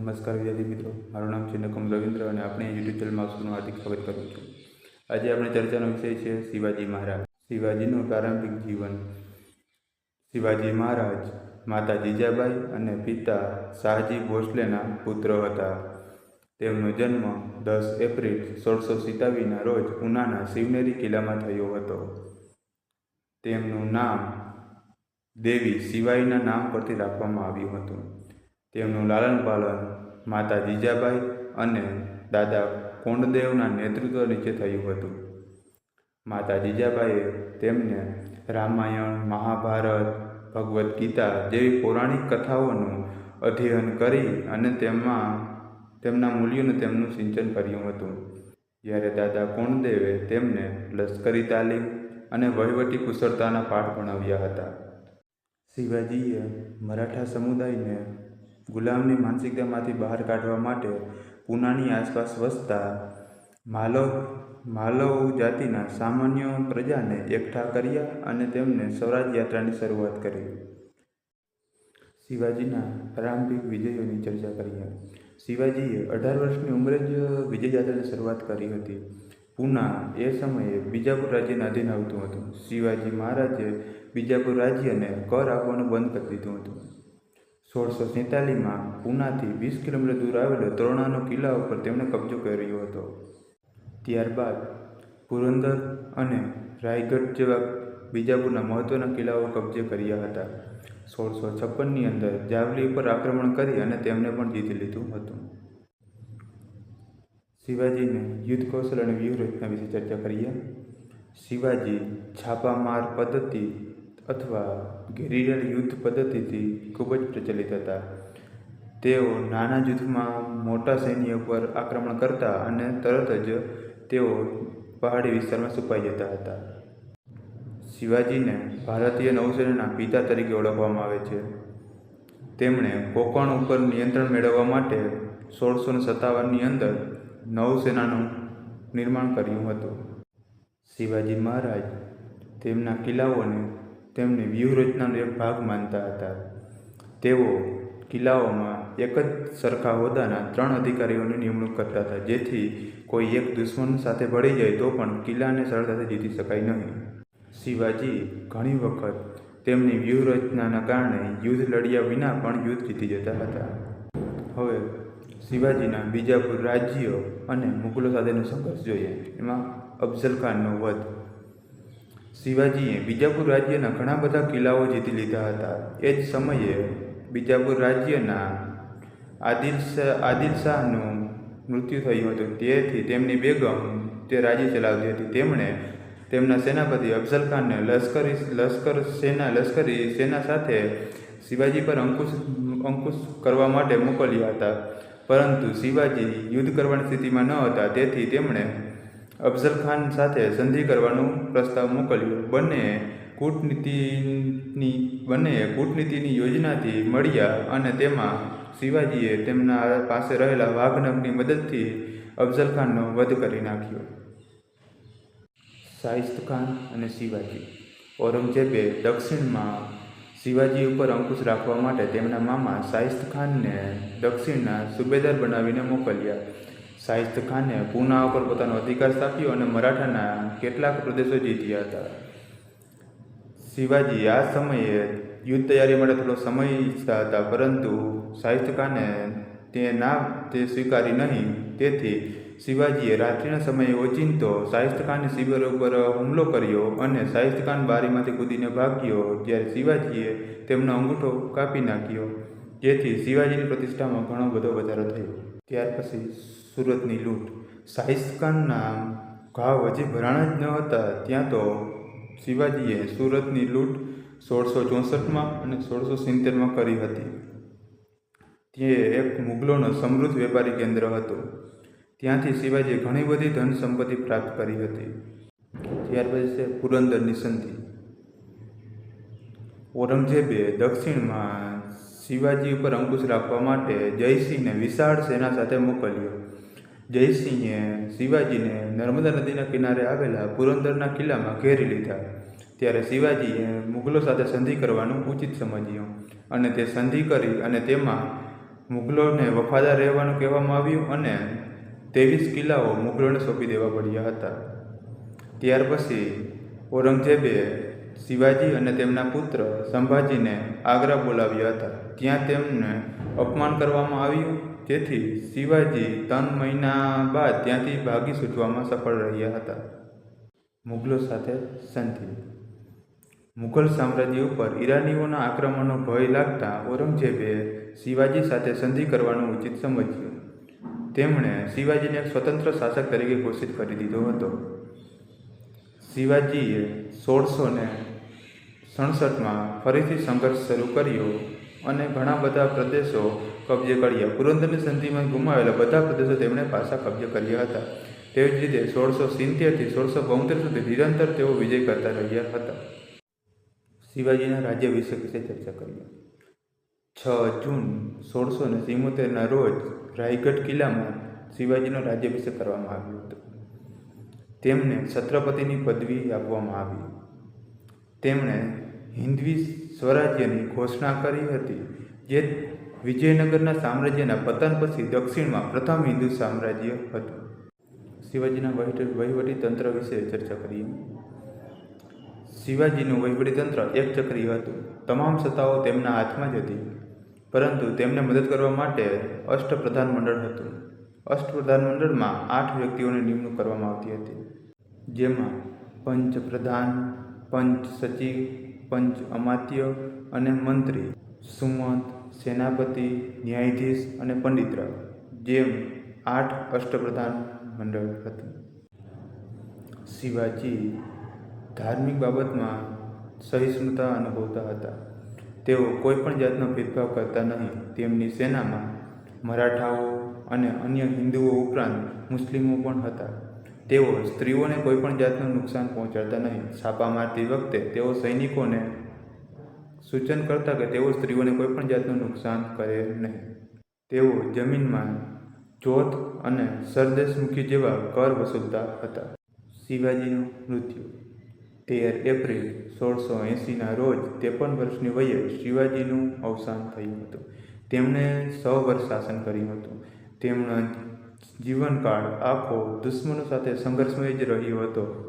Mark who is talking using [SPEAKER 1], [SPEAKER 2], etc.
[SPEAKER 1] નમસ્કાર વિદ્યાર્થી મિત્રો. મારું નામ છે નકમ રવિન્દ્ર અને આપણે યુટ્યુબ ચેનલમાં આપનું હાર્દિક સ્વાગત કરું છું. આજે આપણે ચર્ચાનો વિષય છે શિવાજી મહારાજ. શિવાજીનું પ્રારંભિક જીવન. શિવાજી મહારાજ માતા જીજાબાઈ અને પિતા શાહજી ભોસલેના પુત્ર હતા. તેમનો જન્મ દસ એપ્રિલ સોળસો સિત્તાવીસના રોજ ઉનાના શિવનેરી કિલ્લામાં થયો હતો. તેમનું નામ દેવી શિવાઈના નામ પરથી રાખવામાં આવ્યું હતું. તેમનું લાલન પાલન માતા જીજાબાઈ અને દાદા કોંડદેવના નેતૃત્વ નીચે થયું હતું. માતા જીજાબાઈએ તેમને રામાયણ, મહાભારત, ભગવદ્ ગીતા જેવી પૌરાણિક કથાઓનું અધ્યયન કરી અને તેમાં તેમના મૂલ્યોને તેમનું સિંચન કર્યું હતું. જ્યારે દાદા કોંડદેવે તેમને લશ્કરી તાલીમ અને વહીવટી કુશળતાના પાઠ ભણાવ્યા હતા. શિવાજીએ મરાઠા સમુદાયને ગુલામની માનસિકતામાંથી બહાર કાઢવા માટે પૂનાની આસપાસ વસતા માલવ માલવ જાતિના સામાન્ય પ્રજાને એકઠા કર્યા અને તેમને સ્વરાજ યાત્રાની શરૂઆત કરી. શિવાજીના પ્રારંભિક વિજયોની ચર્ચા કરીએ. શિવાજીએ અઢાર વર્ષની ઉંમરે જ વિજય યાત્રાની શરૂઆત કરી હતી. પૂના એ સમયે બીજાપુર રાજ્યના અધીન આવતું હતું. શિવાજી મહારાજે બીજાપુર રાજ્યને કર આપવાનું બંધ કરી દીધું હતું. સોળસો સેતાલીસમાં પૂનાથી વીસ કિલોમીટર દૂર આવેલો તોરણાનો કિલ્લા ઉપર તેમણે કબજો કર્યો હતો. ત્યારબાદ પુરંદર અને રાયગઢ જેવા બીજાપુરના મહત્ત્વના કિલ્લાઓ કબજે કર્યા હતા. સોળસો છપ્પનની અંદર જાવલી ઉપર આક્રમણ કરી અને તેમને પણ જીતી લીધું હતું. શિવાજીને યુદ્ધ કૌશલ અને વ્યૂહરચના વિશે ચર્ચા કરીએ. શિવાજી છાપામાર પદ્ધતિ અથવા ગેરિયલ યુદ્ધ પદ્ધતિથી ખૂબ જ પ્રચલિત હતા. તેઓ નાના જૂથમાં મોટા સૈન્ય ઉપર આક્રમણ કરતા અને તરત જ તેઓ પહાડી વિસ્તારમાં છુપાઈ જતા હતા. શિવાજીને ભારતીય નૌસેનાના પિતા તરીકે ઓળખવામાં આવે છે. તેમણે કોંકણ ઉપર નિયંત્રણ મેળવવા માટે સોળસો સત્તાવનની અંદર નૌસેનાનું નિર્માણ કર્યું હતું. શિવાજી મહારાજ તેમના કિલ્લાઓને તેમની વ્યૂહરચનાનો એક ભાગ માનતા હતા. તેઓ કિલ્લાઓમાં એક જ સરખા હોદ્દાના ત્રણ અધિકારીઓની નિમણૂક કરતા હતા. જેથી કોઈ એક દુશ્મન સાથે ભળી જાય તો પણ કિલ્લાને સરળતાથી જીતી શકાય નહીં. શિવાજી ઘણી વખત તેમની વ્યૂહરચનાના કારણે યુદ્ધ લડ્યા વિના પણ યુદ્ધ જીતી જતા હતા. હવે શિવાજીના બીજાપુર રાજ્યો અને મુગલો સાથેનો સંઘર્ષ જોઈએ. એમાં અફઝલ ખાનનો વધ શિવાજીએ બીજાપુર રાજ્યના ઘણા બધા કિલ્લાઓ જીતી લીધા હતા. એ જ સમયે બીજાપુર રાજ્યના આદિલ આદિલ શાહનું મૃત્યુ થયું હતું. તેથી તેમની બેગમ તે રાજ્ય ચલાવતી હતી. તેમણે તેમના સેનાપતિ અફઝલ ખાનને લશ્કરી લશ્કર સેના, લશ્કરી સેના સાથે શિવાજી પર અંકુશ અંકુશ કરવા માટે મોકલ્યા હતા. પરંતુ શિવાજી યુદ્ધ કરવાની સ્થિતિમાં ન હતા. તેથી તેમણે અફઝલ ખાન સાથે સંધિ કરવાનો પ્રસ્તાવ મોકલ્યો. બંને કૂટનીતિની બંને કૂટનીતિની યોજનાથી મળ્યા અને તેમાં શિવાજીએ તેમના પાસે રહેલા વાઘનગની મદદથી અફઝલ ખાનનો વધ કરી નાખ્યો. શાહિસ્ત ખાન અને શિવાજી. ઔરંગઝેબે દક્ષિણમાં શિવાજી ઉપર અંકુશ રાખવા માટે તેમના મામા શાહિસ્ત ખાનને દક્ષિણના સુબેદાર બનાવીને મોકલ્યા. શાહિસ્ત ખાને પૂના ઉપર પોતાનો અધિકાર સ્થાપ્યો અને મરાઠાના કેટલાક પ્રદેશો જીત્યા હતા. શિવાજી આ સમયે યુદ્ધ તૈયારી માટે થોડો સમય ઈચ્છતા હતા, પરંતુ શાહિસ્ત ખાને તે ના, તે સ્વીકારી નહીં. તેથી શિવાજીએ રાત્રિના સમયે ઓચિંતો શાહિસ્ત ખાનની શિબિર ઉપર હુમલો કર્યો અને શાહિસ્ત ખાન બારીમાંથી કૂદીને ભાગ્યો, જ્યારે શિવાજીએ તેમનો અંગૂઠો કાપી નાખ્યો. જેથી શિવાજીની પ્રતિષ્ઠામાં ઘણો બધો વધારો થયો. ત્યાર પછી સુરતની લૂંટ. શાહિસ્ત ખાનના ઘાવ હજી ભરાણા જ ન હતા. ત્યાં તો શિવાજીએ સુરતની લૂંટ સોળસો ચોસઠમાં અને સોળસો સિત્તેરમાં કરી હતી. તે એક મુગલોનો સમૃદ્ધ વેપારી કેન્દ્ર હતું. ત્યાંથી શિવાજીએ ઘણી બધી ધન સંપત્તિ પ્રાપ્ત કરી હતી. ત્યાર પછી છે પુરંદરની સંધિ. ઔરંગઝેબે દક્ષિણમાં શિવાજી ઉપર અંકુશ રાખવા માટે જયસિંહને વિશાળ સેના સાથે મોકલ્યો. જયસિંહે શિવાજીને નર્મદા નદીના કિનારે આવેલા પુરંદરના કિલ્લામાં ઘેરી લીધા. ત્યારે શિવાજીએ મુગલો સાથે સંધિ કરવાનું ઉચિત સમજ્યું અને તે સંધિ કરી અને તેમાં મુગલોને વફાદાર રહેવાનું કહેવામાં આવ્યું અને ત્રેવીસ કિલ્લાઓ મુગલોને સોંપી દેવા પડ્યા હતા. ત્યાર પછી ઔરંગઝેબે શિવાજી અને તેમના પુત્ર સંભાજીને આગ્રા બોલાવ્યા હતા. ત્યાં તેમને અપમાન કરવામાં આવ્યું જેથી શિવાજી ત્રણ મહિના બાદ ત્યાંથી ભાગી છૂટવામાં સફળ રહ્યા હતા. મુગલો સાથે સંધિ. મુઘલ સામ્રાજ્ય ઉપર ઈરાનીઓના આક્રમણનો ભય લાગતા ઔરંગઝેબે શિવાજી સાથે સંધિ કરવાનું ઉચિત સમજ્યું. તેમણે શિવાજીને સ્વતંત્ર શાસક તરીકે ઘોષિત કરી દીધો હતો. શિવાજીએ સોળસો ને સડસઠમાં ફરીથી સંઘર્ષ શરૂ કર્યો અને ઘણા બધા પ્રદેશો કબજે કર્યા. પુરંદરની સંધિમાં ગુમાવેલા બધા પ્રદેશો તેમણે પાછા કબજે કર્યા હતા. તેવી જ રીતે સોળસો સિત્તેરથી સોળસો બોતેર સુધી નિરંતર તેઓ વિજય કરતા રહ્યા હતા. શિવાજીના રાજ્ય વિશે વિશે ચર્ચા કરીએ. છ જૂન સોળસો ને સિમોતેરના રોજ રાયગઢ કિલ્લામાં શિવાજીનો રાજ્યાભિષેક કરવામાં આવ્યો હતો. તેમને છત્રપતિની પદવી આપવામાં આવી. તેમણે હિન્દવી સ્વરાજ્યની ઘોષણા કરી હતી, જે વિજયનગરના સામ્રાજ્યના પતન પછી દક્ષિણમાં પ્રથમ હિન્દુ સામ્રાજ્ય હતું. શિવાજીના વહીવટી વહીવટી તંત્ર વિશે ચર્ચા કરીએ. શિવાજીનું વહીવટીતંત્ર એક ચક્રીય હતું. તમામ સત્તાઓ તેમના હાથમાં જ હતી. પરંતુ તેમને મદદ કરવા માટે અષ્ટપ્રધાન મંડળ હતું. અષ્ટપ્રધાન મંડળમાં આઠ વ્યક્તિઓની નિમણૂક કરવામાં આવતી હતી. જેમાં પંચ પ્રધાન, પંચ સચિવ, પંચ અમાત્ય અને મંત્રી સુમંત સેનાપતિ ન્યાયાધીશ અને પંડિતરાવ જેમ આઠ અષ્ટપ્રધાન મંડળ હતું શિવાજી ધાર્મિક બાબતમાં સહિષ્ણુતા અનુભવતા હતા તેઓ કોઈ પણ જાતનો ભેદભાવ કરતા નહીં, તેમની સેનામાં મરાઠાઓ અને અન્ય હિન્દુઓ ઉપરાંત મુસ્લિમો પણ હતા. તેઓ સ્ત્રીઓને કોઈ પણ જાતનું નુકસાન પહોંચાડતા નહીં. છાપા મારતી વખતે તેઓ સૈનિકોને સૂચન કરતા કે તેઓ સ્ત્રીઓને કોઈ પણ જાતનું નુકસાન કરે નહીં. તેઓ જમીનમાં ચોથ અને સરદેશમુખી જેવા કર વસૂલતા હતા. શિવાજીનું મૃત્યુ તેર એપ્રિલ સોળસો એંસીના રોજ ત્રેપન વર્ષની વયે શિવાજીનું અવસાન થયું હતું. તેમણે સો વર્ષ શાસન કર્યું હતું. તેમણે જીવનકાળ આખો દુશ્મનો સાથે સંઘર્ષમય જ રહ્યો હતો.